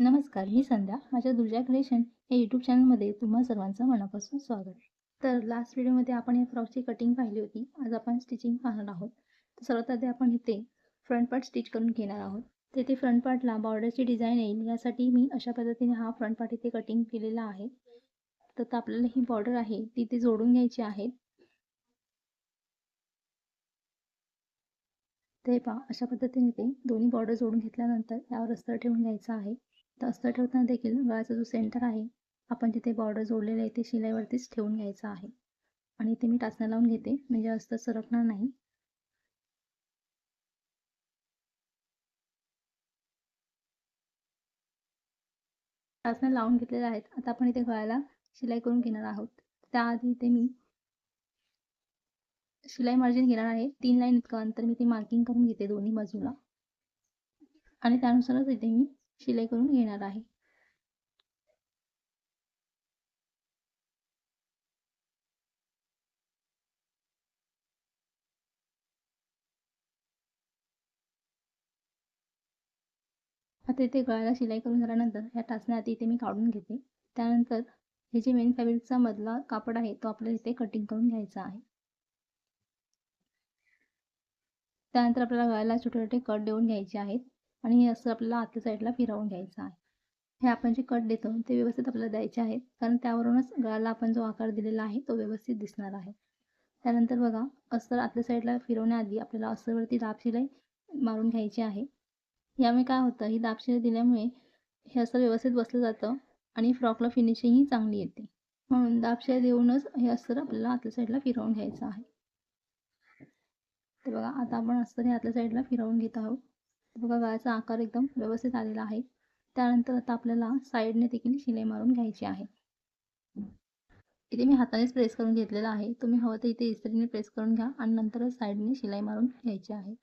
नमस्कार मी संध्या. माझ्या दुर्जा क्रिएशन या यूट्यूब चॅनलमध्ये तुम्हा सर्वांचं मनापासून स्वागत. तर लास्ट व्हिडिओमध्ये आपण या फ्रॉकची कटिंग पाहिली होती. आज आपण स्टिचिंग पाहणार आहोत. तर सर्वात आधी आपण इथे फ्रंट पार्ट स्टिच करून घेणार आहोत. तिथे फ्रंट पार्टला बॉर्डरची डिझाईन येईल. यासाठी मी अशा पद्धतीने हा फ्रंट पार्ट इथे कटिंग केलेला आहे. तर आपल्याला ही बॉर्डर आहे ती इथे जोडून घ्यायची आहे. ते पहा अशा पद्धतीने ते दोन्ही बॉर्डर जोडून घेतल्यानंतर यावर अस्तर ठेवून घ्यायचं आहे. तर अस्तर ठेवताना देखील गळाचा जो सेंटर आहे आपण जिथे बॉर्डर जोडलेले आहे ते शिलाईवरतीच ठेवून घ्यायचं आहे. आणि इथे मी टाचण्या लावून घेते म्हणजे अस्तर सरकणार नाही. टाचण्या लावून घेतलेल्या आहेत. आता आपण इथे गळ्याला शिलाई करून घेणार आहोत. त्याआधी इथे मी शिलाई मार्जिन घेणार आहे. तीन लाईन इतकं अंतर मी ते मार्किंग करून घेते दोन्ही बाजूला. आणि त्यानुसारच इथे मी शिलाई करून घेणार आहे. आता इथे गळ्याला शिलाई करून झाल्यानंतर ह्या टाचण्या आधी इथे मी काढून घेते. त्यानंतर हे जे मेन फॅब्रिकचा मधला कापड आहे तो आपल्याला इथे कटिंग करून घ्यायचा आहे. त्यानंतर आपल्याला गळ्याला छोटे छोटे कट देऊन घ्यायचे आहेत. आणि हे असं आपल्याला आतल्या साईडला फिरवून घ्यायचं आहे. हे आपण जे कट देतो ते व्यवस्थित आपल्याला द्यायचे आहेत. कारण त्यावरूनच गळाला आपण जो आकार दिलेला आहे तो व्यवस्थित दिसणार आहे. त्यानंतर बघा अस्तर आतल्या साईडला फिरवण्याआधी आपल्याला अस्तरवरती दाब शिलाई मारून घ्यायची आहे. यामुळे काय होतं ही दाब शिलाई दिल्यामुळे हे अस्तर व्यवस्थित बसलं जातं आणि फ्रॉकला फिनिशिंगही चांगली येते. म्हणून दाब शिलाई देऊनच हे अस्तर आपल्याला आतल्या साईडला फिरवून घ्यायचं आहे. ते बघा आता आपण अस्तर हे आतल्या साईडला फिरवून घेत आहोत. बघा गळ्याचा आकार एकदम व्यवस्थित आलेला आहे. त्यानंतर आता आपल्याला साईडने देखील शिलाई मारून घ्यायची आहे. इथे मी हातानेच प्रेस करून घेतलेला आहे. तुम्ही हवं तर इथे इस्त्रीने प्रेस करून घ्या आणि नंतरच साईडने शिलाई मारून घ्यायची आहे.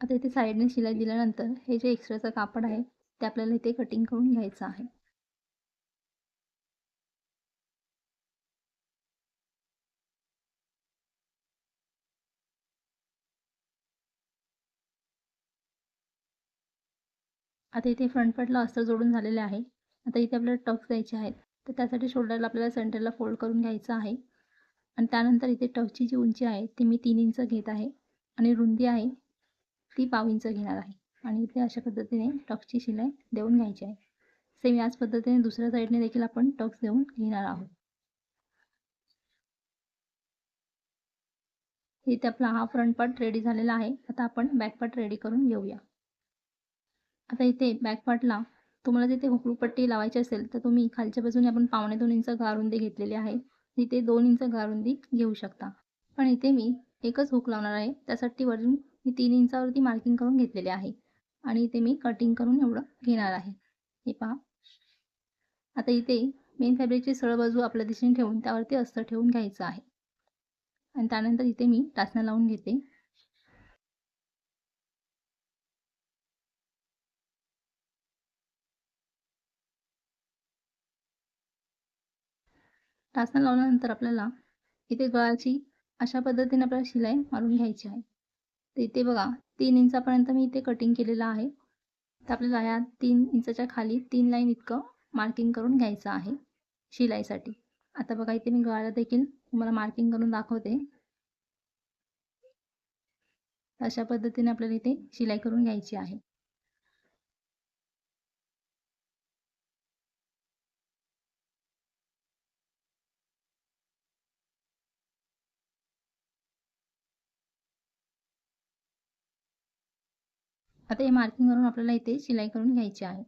आता इथे साईडने शिलाई दिल्यानंतर हे जे एक्स्ट्राचं कापड आहे ते आपल्याला इथे कटिंग करून घ्यायचं आहे. आता इथे फ्रंट पार्टला अस्तर जोडून झालेले आहे. आता इथे आपल्याला टक्स द्यायचे आहेत. तर त्यासाठी शोल्डरला आपल्याला सेंटरला फोल्ड करून घ्यायचं आहे. आणि त्यानंतर इथे टक्सची जी उंची आहे ती मी तीन इंच घेत आहे. आणि रुंदी आहे ती पाव इंच घेणार आहे. आणि इथे अशा पद्धतीने टक्सची शिलाई देऊन घ्यायची आहे. सेम याच पद्धतीने दुसऱ्या साईडने देखील आपण टक्स देऊन घेणार आहोत. इथे आपला हा फ्रंट पार्ट रेडी झालेला आहे. आता आपण बॅक पार्ट रेडी करून घेऊया. आता इथे बॅक पार्टला तुम्हाला जिथे हुकलूपट्टी लावायची असेल तर तुम्ही खालच्या बाजूने आपण पावणे दोन इंच गारुंदी घेतलेली आहे. इथे दोन इंच गारुंदी घेऊ शकता. पण इथे मी एकच हुक लावणार आहे. त्यासाठी वरून मी तीन इंचावरती मार्किंग करून घेतलेले आहे. आणि इथे मी कटिंग करून एवढं घेणार आहे. हे पहा. आता इथे मेन फॅब्रिकची सरळ बाजू आपल्या दिशेने ठेवून त्यावरती अस्तर ठेवून घ्यायचं आहे. आणि त्यानंतर इथे मी टाचणं लावून घेते. टाचणं लावल्यानंतर आपल्याला इथे गळाची अशा पद्धतीने आपल्याला शिलाई मारून घ्यायची आहे. तर इथे बघा तीन इंचापर्यंत मी इथे कटिंग केलेलं आहे. तर आपल्याला या तीन इंचाच्या खाली तीन लाईन इतकं मार्किंग करून घ्यायचं आहे शिलाईसाठी. आता बघा इथे मी गळाला देखील तुम्हाला मार्किंग करून दाखवते. अशा पद्धतीने आपल्याला इथे शिलाई करून घ्यायची आहे. आता हे मार्किंग करून आपल्याला इथे शिलाई करून घ्यायची आहे.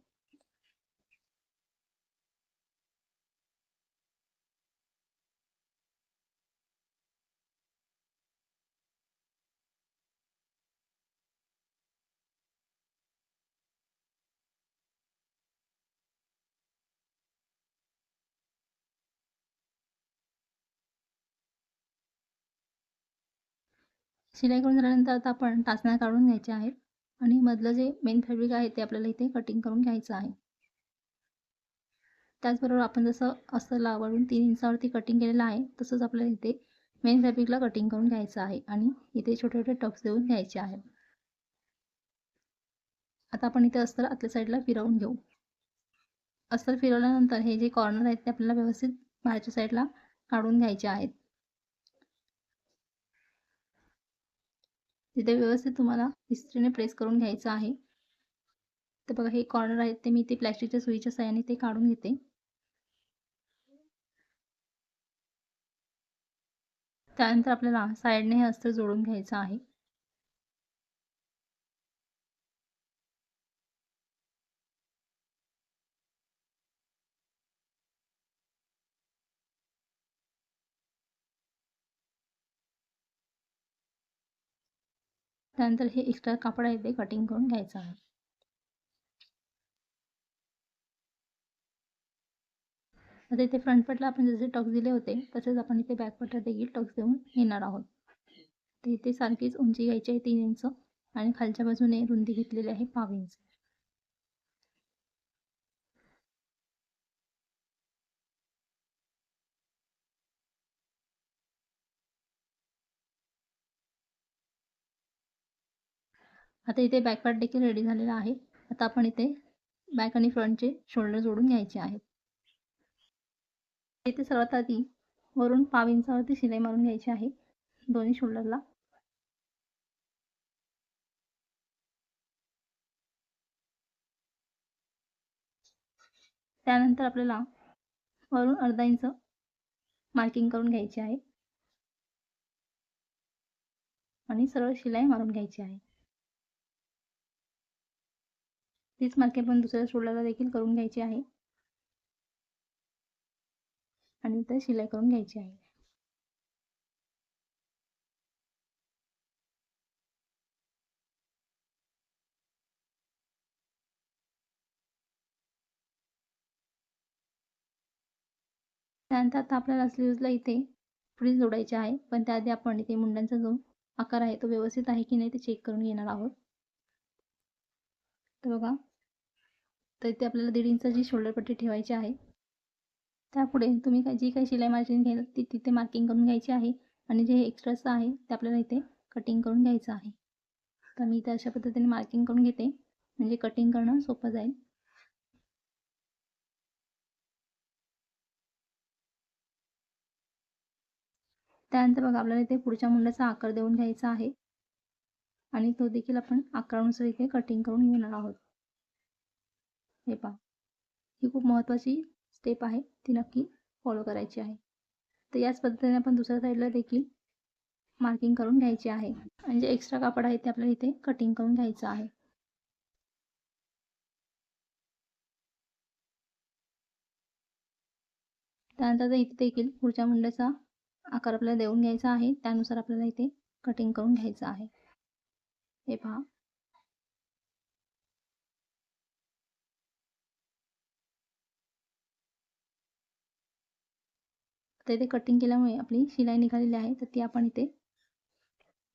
शिलाई करून झाल्यानंतर आता आपण टाचण्या काढून घ्यायच्या आहेत. आणि मधलं जे मेन फॅब्रिक आहे ते आपल्याला इथे कटिंग करून घ्यायचं आहे. त्याचबरोबर आपण जसं असं वळून तीन इंचावरती कटिंग केलेलं आहे तसंच आपल्याला इथे मेन फॅब्रिकला कटिंग करून घ्यायचं आहे आणि इथे छोटे छोटे टक्स देऊन घ्यायचे आहेत आता आपण इथे अस्तर आतल्या साईडला फिरवून घेऊ. अस्तर फिरवल्यानंतर हे जे कॉर्नर आहेत ते आपल्याला व्यवस्थित बाहेरच्या साईडला काढून घ्यायचे आहेत. तिथे व्यवस्थित तुम्हाला इस्त्रीने प्रेस करून घ्यायचं आहे. तर बघा हे कॉर्नर आहेत ते मी ते प्लॅस्टिकच्या सुईच्या साह्याने ते काढून घेते. त्यानंतर आपल्याला साईडने हे अस्तर जोडून घ्यायचं आहे. त्यानंतर हे एक्स्ट्रा कापड आहे ते कटिंग करून घ्यायचं आहे. आता इथे फ्रंट पटला आपण जसे टॉक्स दिले होते तसेच आपण इथे बॅक पट्ला देखील टॉक्स देऊन येणार आहोत. तर इथे सारखीच उंची घ्यायची आहे तीन इंच आणि खालच्या बाजूने रुंदी घेतलेली आहे पाव इंच. आता इथे बॅक पार्ट देखील रेडी झालेला आहे. आता आपण इथे बॅक आणि फ्रंटचे शोल्डर जोडून घ्यायचे आहेत. इथे सर्वात आधी वरून पाव इंचावरती शिलाई मारून घ्यायची आहे. दोन्ही शोल्डरला त्यानंतर आपल्याला वरून अर्धा इंच मार्किंग करून घ्यायची आहे. आणि सरळ शिलाई मारून घ्यायची आहे. तीच मार्किंग पण दुसऱ्या शोल्डरला देखील करून घ्यायची आहे. आणि इथे शिलाई करून घ्यायची आहे. त्यानंतर आता आपल्याला स्लीव्जला इथे फ्रीज जोडायचे आहे. पण त्याआधी आपण इथे मुंड्यांचा जो आकार आहे तो व्यवस्थित आहे की नाही ते चेक करून घेणार आहोत. तर बघा तर इथे आपल्याला दीड इंचाची शोल्डर पट्टी ठेवायची आहे. त्यापुढे तुम्ही काय जी काही शिलाई मार्जिन घ्याल ती तिथे मार्किंग करून घ्यायची आहे. आणि जे एक्स्ट्राचं आहे ते आपल्याला इथे कटिंग करून घ्यायचं आहे. तर मी इथे अशा पद्धतीने मार्किंग करून घेते. म्हणजे कटिंग करणं सोपं जाईल. त्यानंतर बघा आपल्याला इथे पुढच्या मुंडाचा आकार देऊन घ्यायचा आहे. आणि तो देखील आपण आकारानुसार इथे कटिंग करून घेणार आहोत. हे पहा. ही खूप महत्त्वाची स्टेप आहे. ती नक्की फॉलो करायची आहे. तर याच पद्धतीने आपण दुसऱ्या साईडला देखील मार्किंग करून घ्यायची आहे. आणि जे एक्स्ट्रा कापड आहे ते आपल्याला इथे कटिंग करून घ्यायचं आहे. त्यानंतर इथे देखील पुढच्या मुंड्याचा आकार आपल्याला देऊन घ्यायचा आहे. त्यानुसार आपल्याला इथे कटिंग करून घ्यायचं आहे. हे पहा. आता इथे कटिंग केल्यामुळे आपली शिलाई निघालेली आहे. तर ती आपण इथे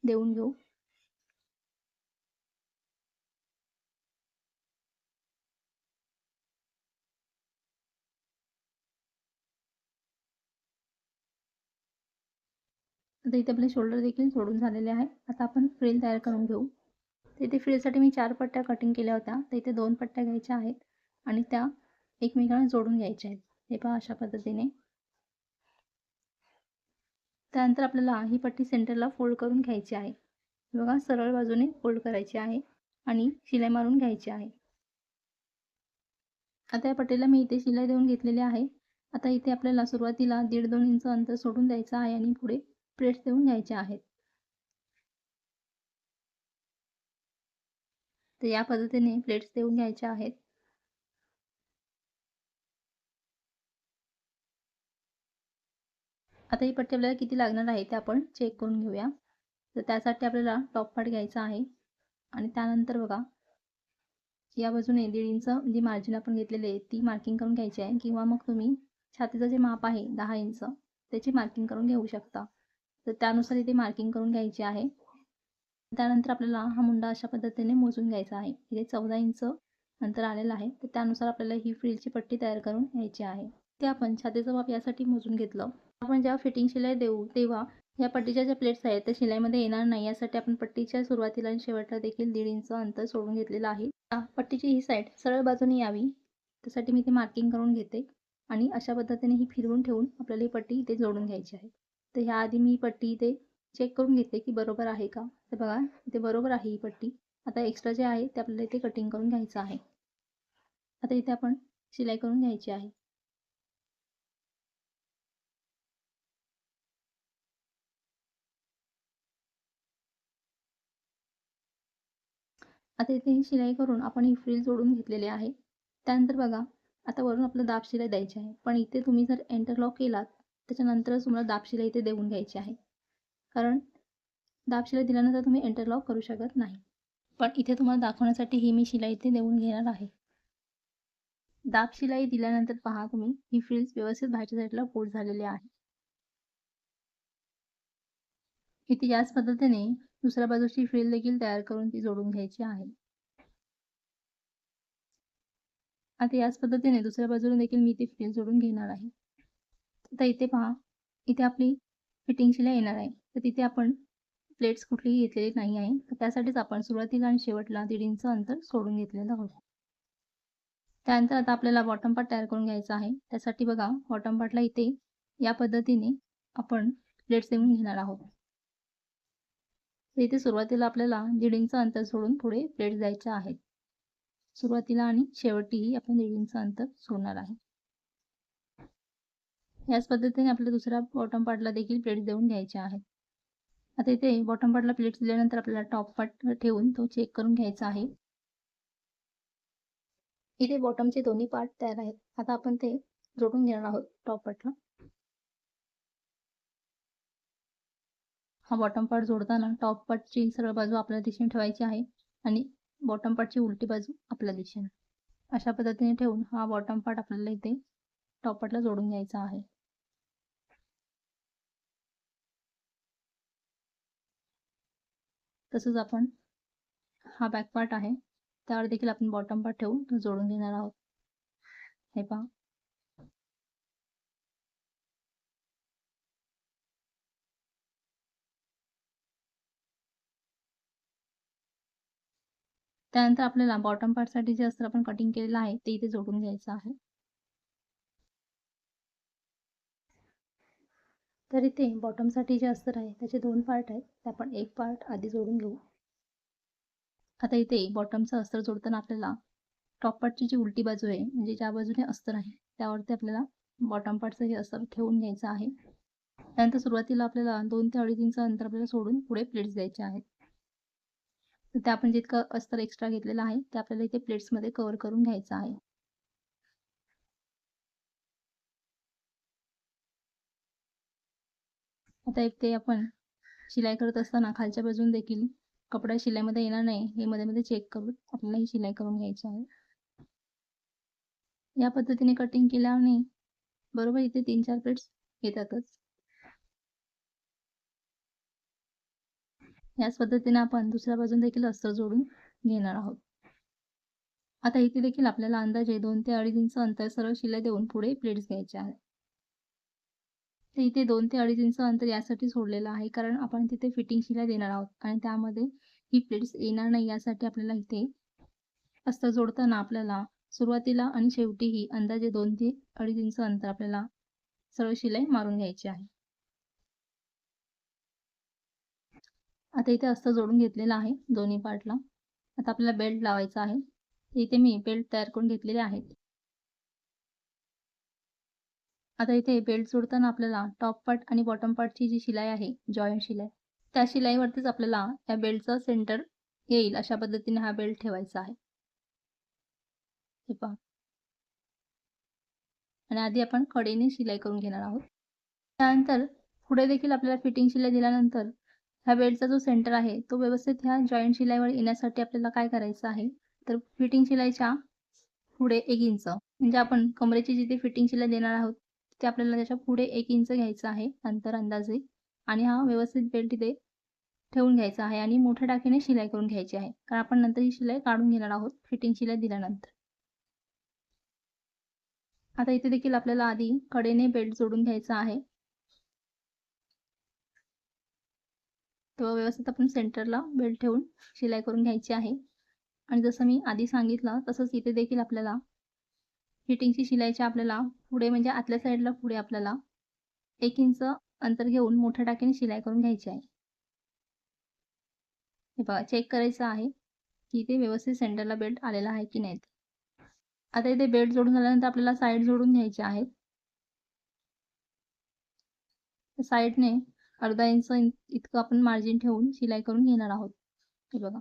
देऊन घेऊ. आता इथे आपले शोल्डर देखील सोडून झालेले आहे. आता आपण फ्रिल तयार करून घेऊ. तर इथे फ्रिलसाठी मी चार पट्ट्या कटिंग केल्या होत्या. तर इथे दोन पट्ट्या घ्यायच्या आहेत आणि त्या एकमेकांना जोडून घ्यायच्या आहेत. हे पहा अशा पद्धतीने. त्यानंतर आपल्याला ही पट्टी सेंटरला फोल्ड करून घ्यायची आहे. बघा सरळ बाजूने फोल्ड करायची आहे आणि शिलाई मारून घ्यायची आहे. आता या पट्टीला मी इथे शिलाई देऊन घेतलेली आहे. आता इथे आपल्याला सुरुवातीला दीड दोन इंच अंतर सोडून द्यायचं आहे आणि पुढे प्लेट्स देऊन घ्यायचे आहेत. तर या पद्धतीने प्लेट्स देऊन घ्यायच्या आहेत. आता ही पट्टी आपल्याला किती लागणार आहे ते आपण चेक करून घेऊया. तर त्यासाठी आपल्याला टॉप पार्ट घ्यायचा आहे. आणि त्यानंतर बघा या बाजूने दीड इंच जी मार्जिन आपण घेतलेली आहे ती मार्किंग करून घ्यायची आहे. किंवा मग तुम्ही छातीचं जे माप आहे दहा इंच त्याची मार्किंग करून घेऊ शकता. तर त्यानुसार इथे मार्किंग करून घ्यायची आहे. त्यानंतर आपल्याला हा मुंडा अशा पद्धतीने मोजून घ्यायचा आहे. इथे चौदा इंच अंतर आलेलं आहे. तर त्यानुसार आपल्याला ही फ्रीलची पट्टी तयार करून घ्यायची आहे. ते आपण छातीचं माप यासाठी मोजून घेतलं. आपण जेव्हा फिटिंग शिलाई देऊ तेव्हा या पट्टीच्या ज्या प्लेट्स आहेत त्या शिलाईमध्ये येणार नाही. यासाठी आपण पट्टीच्या सुरुवातीला आणि शेवटला देखील दीड इंच अंतर सोडून घेतलेलं आहे. पट्टीची ही साईड सरळ बाजूने यावी. त्यासाठी मी ते मार्किंग करून घेते आणि अशा पद्धतीने ही फिरवून ठेवून आपल्याला ही पट्टी इथे जोडून घ्यायची आहे. तर ह्या आधी मी पट्टी इथे चेक करून घेते की बरोबर आहे का? तर बघा इथे बरोबर आहे ही पट्टी. आता एक्स्ट्रा जे आहे ते आपल्याला इथे कटिंग करून घ्यायचं आहे. आता इथे आपण शिलाई करून घ्यायची आहे. आता इथे ही शिलाई करून आपण ही फ्रिल जोडून घेतलेली आहे. त्यानंतर बघा आता वरून आपलं दाब शिलाई द्यायची आहे. पण इथे तुम्ही जर एंटरलॉक केलात त्याच्यानंतरच तुम्हाला दाब शिलाई इथे देऊन घ्यायची आहे. कारण दाब शिलाई दिल्यानंतर तुम्ही एंटरलॉक करू शकत नाही. पण इथे तुम्हाला दाखवण्यासाठी ही मी शिलाई इथे देऊन घेणार आहे. दाब शिलाई दिल्यानंतर पहा तुम्ही ही फ्रिल्स व्यवस्थित बाहेरच्या साईडला फोल्ड झालेली आहे. इथे याच पद्धतीने दुसऱ्या बाजूची फ्रिल देखील तयार करून ती जोडून घ्यायची आहे. आता याच पद्धतीने दुसऱ्या बाजूने देखील मी ती फ्रिल जोडून घेणार आहे. आता इथे पहा इथे आपली फिटिंग शिलाई येणार आहे. तर तिथे आपण प्लेट्स कुठलीही घेतलेली नाही आहे. तर त्यासाठीच आपण सुरुवातीला आणि शेवटला दीड इंच अंतर सोडून घेतलेलं होतं त्यानंतर आता आपल्याला बॉटम पार्ट तयार करून घ्यायचा आहे. त्यासाठी बघा बॉटम पार्टला इथे या पद्धतीने आपण प्लेट्स देऊन घेणार आहोत. तर इथे सुरुवातीला आपल्याला दीड अंतर सोडून पुढे प्लेट जायच्या आहेत. सुरुवातीला आणि शेवटीही आपण दीड अंतर सोडणार आहे. याच पद्धतीने आपल्या दुसऱ्या बॉटम पार्टला देखील प्लेट्स देऊन घ्यायच्या आहेत. आता इथे बॉटम पार्टला प्लेट्स दिल्यानंतर आपल्याला टॉप पार्ट ठेवून तो चेक करून घ्यायचा आहे. इथे बॉटमचे दोन्ही पार्ट तयार आहेत. आता आपण ते जोडून घेणार आहोत टॉप पार्टला हा बॉटम पार्ट जोडताना टॉप पार्टची सरळ बाजू आपल्या दिशेने ठेवायची आहे आणि बॉटम पार्टची उलटी बाजू आपल्या दिशेने. अशा पद्धतीने ठेवून हा बॉटम पार्ट आपल्याला इथे टॉप पार्टला जोडून घ्यायचा आहे. तसंच आपण हा बॅक पार्ट आहे त्यावर देखील आपण बॉटम पार्ट ठेवून जोडून घेणार आहोत. हे पहा. त्यानंतर आपल्याला बॉटम पार्टसाठी जे अस्तर आपण कटिंग केलेलं आहे ते इथे जोडून घ्यायचं आहे. तर इथे बॉटमसाठी जे अस्तर आहे त्याचे दोन पार्ट आहेत. ते आपण एक पार्ट आधी जोडून घेऊ. आता इथे बॉटमचं अस्तर जोडताना आपल्याला टॉप पार्टची जी उलटी बाजू आहे म्हणजे ज्या बाजूने अस्तर आहे त्यावरती आपल्याला बॉटम पार्टचं हे अस्तर ठेवून घ्यायचं आहे. त्यानंतर सुरुवातीला आपल्याला दोन ते अडीच इंच अंतर आपल्याला सोडून पुढे प्लेट्स द्यायचे आहेत. ते आपण जितकं अस्तर एक्स्ट्रा घेतलेलं आहे ते आपल्याला इथे प्लेट्समध्ये कव्हर करून घ्यायचं आहे. आता एक ते आपण शिलाई करत असताना खालच्या बाजून देखील कपडा शिलाईमध्ये येणार नाही हे मध्ये मध्ये चेक करून आपल्याला ही शिलाई करून घ्यायची आहे. या पद्धतीने कटिंग केल्याने बरोबर इथे तीन चार प्लेट्स येतातच. याच पद्धतीने आपण दुसऱ्या बाजून देखील अस्तर जोडून घेणार आहोत. आता इथे देखील आपल्याला अंदाजे दोन ते अडीच इंच अंतर सरळ शिलाई देऊन पुढे प्लेट्स घ्यायचे आहेत. तर इथे दोन ते अडीच इंच अंतर यासाठी सोडलेलं आहे कारण आपण तिथे फिटिंग शिलाई देणार आहोत. आणि त्यामध्ये ही प्लेट्स येणार नाही यासाठी आपल्याला इथे अस्तर जोडताना आपल्याला सुरुवातीला आणि शेवटीही अंदाजे दोन ते अडीच इंच अंतर आपल्याला सरळ शिलाई मारून घ्यायची आहे. आता इथे अस्तर जोडून घेतलेलं आहे दोन्ही पार्टला आता आपल्याला बेल्ट लावायचा आहे. इथे मी बेल्ट तयार करून घेतलेले आहेत. आता इथे बेल्ट जोडताना आपल्याला टॉप पार्ट आणि बॉटम पार्टची जी शिलाई आहे जॉईंट शिलाई त्या शिलाईवरतीच आपल्याला या बेल्टचा सेंटर येईल अशा पद्धतीने हा बेल्ट ठेवायचा आहे. हे पहा. आणि आधी आपण कडेने शिलाई करून घेणार आहोत. त्यानंतर पुढे देखील आपल्याला फिटिंग शिलाई दिल्यानंतर ह्या बेल्टचा जो सेंटर आहे तो व्यवस्थित ह्या जॉईंट शिलाईवर येण्यासाठी आपल्याला काय करायचं आहे? तर फिटिंग शिलाईच्या पुढे एक इंच म्हणजे आपण कमरेची जिथे फिटिंग शिलाई देणार आहोत तिथे आपल्याला त्याच्या पुढे एक इंच घ्यायचं आहे अंतर अंदाजे आणि हा व्यवस्थित बेल्ट इथे ठेवून घ्यायचा आहे आणि मोठ्या टाकीने शिलाई करून घ्यायची आहे. कारण आपण नंतर ही शिलाई काढून घेणार आहोत फिटिंग शिलाई दिल्यानंतर. आता इथे देखील आपल्याला आधी कडेने बेल्ट जोडून घ्यायचा आहे. तेव्हा व्यवस्थित आपण सेंटरला बेल्ट ठेवून शिलाई करून घ्यायची आहे. आणि जसं मी आधी सांगितलं तसंच इथे देखील आपल्याला फिटिंगची शिलाईच्या आपल्याला पुढे म्हणजे आतल्या साईडला पुढे आपल्याला एक इंच अंतर घेऊन मोठ्या टाकीने शिलाई करून घ्यायची आहे. हे बघा चेक करायचं आहे की इथे व्यवस्थित सेंटरला बेल्ट आलेला आहे की नाही आता इथे बेल्ट जोडून झाल्यानंतर आपल्याला साईड जोडून घ्यायचे आहेत. साईडने अर्धा इंच इतकं आपण मार्जिन ठेवून शिलाई करून घेणार आहोत. हे बघा.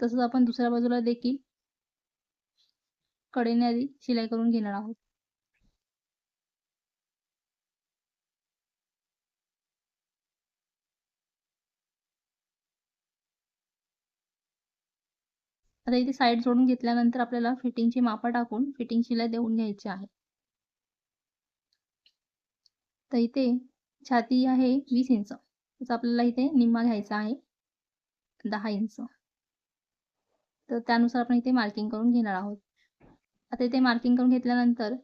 तसंच आपण दुसऱ्या बाजूला देखील कडेने आधी शिलाई करून घेणार आहोत. आता इथे साईड जोडून घेतल्यानंतर आपल्याला फिटिंगची मापा टाकून फिटिंग शिलाई देऊन घ्यायची आहे. तर इथे छाती आहे वीस इंच. त्याचा आपल्याला इथे निम्मा घ्यायचा आहे दहा इंच. तर त्यानुसार आपण इथे मार्किंग करून घेणार आहोत. आता इथे मार्किंग करून घेतल्यानंतर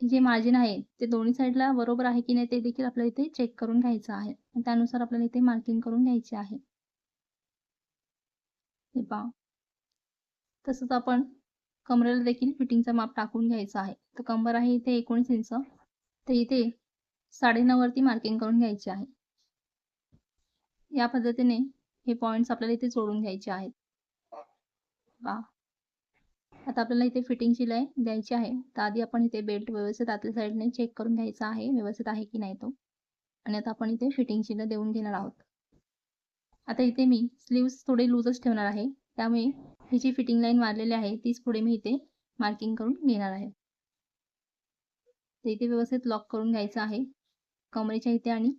जे मार्जिन आहे ते दोन्ही साईडला बरोबर आहे की नाही ते देखील आपल्याला इथे चेक करून घ्यायचं आहे. त्यानुसार आपल्याला इथे मार्किंग करून घ्यायचे आहे. हे पहा. तसंच आपण कमरेला देखील फिटिंगचं माप टाकून घ्यायचं आहे. तर कंबर आहे इथे एकोणीस इंच. तर इथे साडेनऊवरती मार्किंग करून घ्यायचे आहे. या पद्धतीने हे पॉईंट्स आपल्याला इथे जोडून घ्यायचे आहेत. वा. आता आपल्याला इथे फिटिंग शिलाई द्यायची आहे. तर आधी आपण इथे बेल्ट व्यवस्थित आतल्या साईडने चेक करून घ्यायचा आहे व्यवस्थित आहे की नाही तो. आणि आता आपण इथे फिटिंग शिलाई देऊन घेणार आहोत. आता इथे मी स्लीव्स थोडे लूजच ठेवणार आहे. त्यामुळे ही जी फिटिंग लाईन मारलेली आहे तीच पुढे मी इथे मार्किंग करून घेणार आहे. तर इथे व्यवस्थित लॉक करून घ्यायचं आहे. कमरेच्या इथे आणि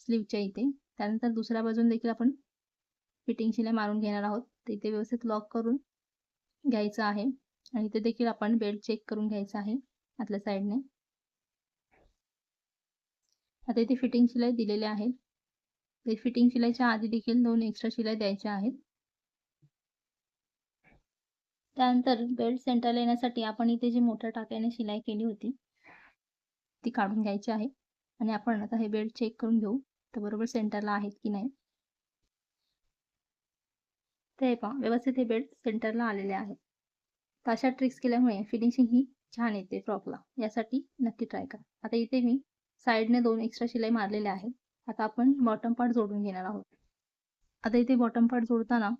स्लीवच्या इथे. त्यानंतर दुसऱ्या बाजून देखील आपण फिटिंग शिलाई मारून घेणार आहोत. तर इथे व्यवस्थित लॉक करून घ्यायचं आहे. आणि इथे देखील आपण बेल्ट चेक करून घ्यायचा आहे आतल्या साईडने आता इथे फिटिंग शिलाई दिलेले आहेत. ते फिटिंग शिलाईच्या आधी देखील दोन एक्स्ट्रा शिलाई द्यायच्या आहेत. त्यानंतर बेल्ट सेंटरला येण्यासाठी आपण इथे जी मोठ्या टाक्याने शिलाई केली होती ती काढून घ्यायची आहे. आणि आपण आता हे बेल्ट चेक करून घेऊ तर बरोबर सेंटरला आहेत की नाही? ते पहा व्यवस्थित हे बेल्ट सेंटरला आलेले आहेत. तर अशा ट्रिक्स केल्यामुळे फिनिशिंग ही छान येते फ्रॉकला. यासाठी नक्की ट्राय करा. आता इथे मी साईडने दोन एक्स्ट्रा शिलाई मारलेल्या आहेत आता आपण बॉटम पार्ट जोडून घेणार आहोत. आता इथे बॉटम पार्ट जोडताना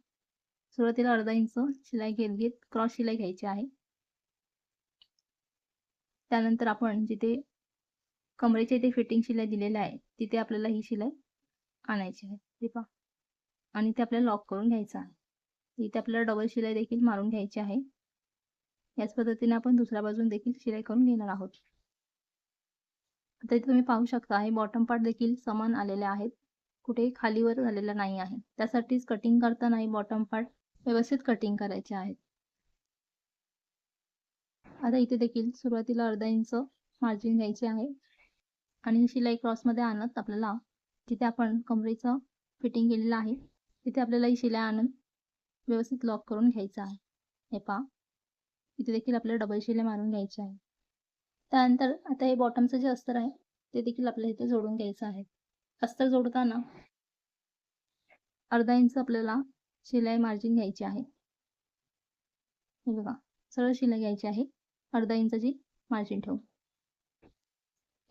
सुरुवातीला अर्धा इंच शिलाई घेत घेत क्रॉस शिलाई घ्यायची आहे. त्यानंतर आपण जिथे कमरेच्या इथे फिटिंग शिलाई दिलेल्या आहे. तिथे आपल्याला ही शिलाई आणायची आहे. ते पहा. आणि ते आपल्याला लॉक करून घ्यायचं आहे. इथे आपल्याला डबल शिलाई देखील मारून घ्यायची आहे. याच पद्धतीने आपण दुसऱ्या बाजून देखील शिलाई करून घेणार आहोत. आता इथे तुम्ही पाहू शकता हे बॉटम पार्ट देखील समान आलेले आहेत. कुठे खालीवर झालेला नाही आहे. त्यासाठीच कटिंग करताना हे बॉटम पार्ट व्यवस्थित कटिंग करायचे आहेत. आता इथे देखील सुरुवातीला अर्धा इंच मार्जिन घ्यायचे आहे. आणि शिलाई क्रॉसमध्ये आणत आपल्याला जिथे आपण कमरेचं फिटिंग केलेलं आहे तिथे आपल्याला ही शिलाई आणून व्यवस्थित लॉक करून घ्यायचं आहे. हे पहा. इथे देखील आपल्याला डबल शिलाई मारून घ्यायची आहे. त्यानंतर आता हे बॉटमचं जे अस्तर आहे ते देखील आपल्याला इथे जोडून घ्यायचं आहे. अस्तर जोडताना अर्धा इंच आपल्याला शिलाई मार्जिन घ्यायची आहे. हे बघा. सरळ शिलाई घ्यायची आहे. अर्धा इंचाची मार्जिन ठेवून.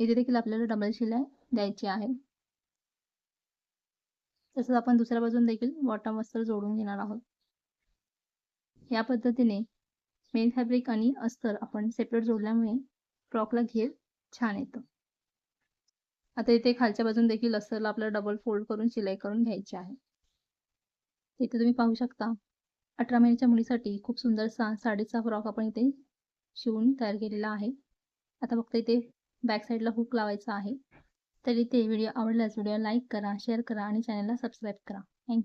इथे देखील आपल्याला डबल शिलाई द्यायची आहे. तसंच आपण दुसऱ्या बाजून देखील बॉटम अस्तर जोडून घेणार आहोत. या पद्धतीने मेन फॅब्रिक आणि अस्तर आपण सेपरेट जोडल्यामुळे फ्रॉकला घेर छान येतो. आता इथे खालच्या बाजून देखील अस्तरला आपल्याला डबल फोल्ड करून शिलाई करून घ्यायची आहे. इथे तुम्ही पाहू शकता अठरा महिन्याच्या मुलीसाठी खूप सुंदरसा साडीचा फ्रॉक आपण इथे शिवून तयार केलेला आहे. आता फक्त इथे बॅक साईडला हुक लावायचा आहे. तरी ते व्हिडिओ आवडल्यास व्हिडिओ लाईक करा शेअर करा आणि चॅनलला सबस्क्राईब करा. थँक्यू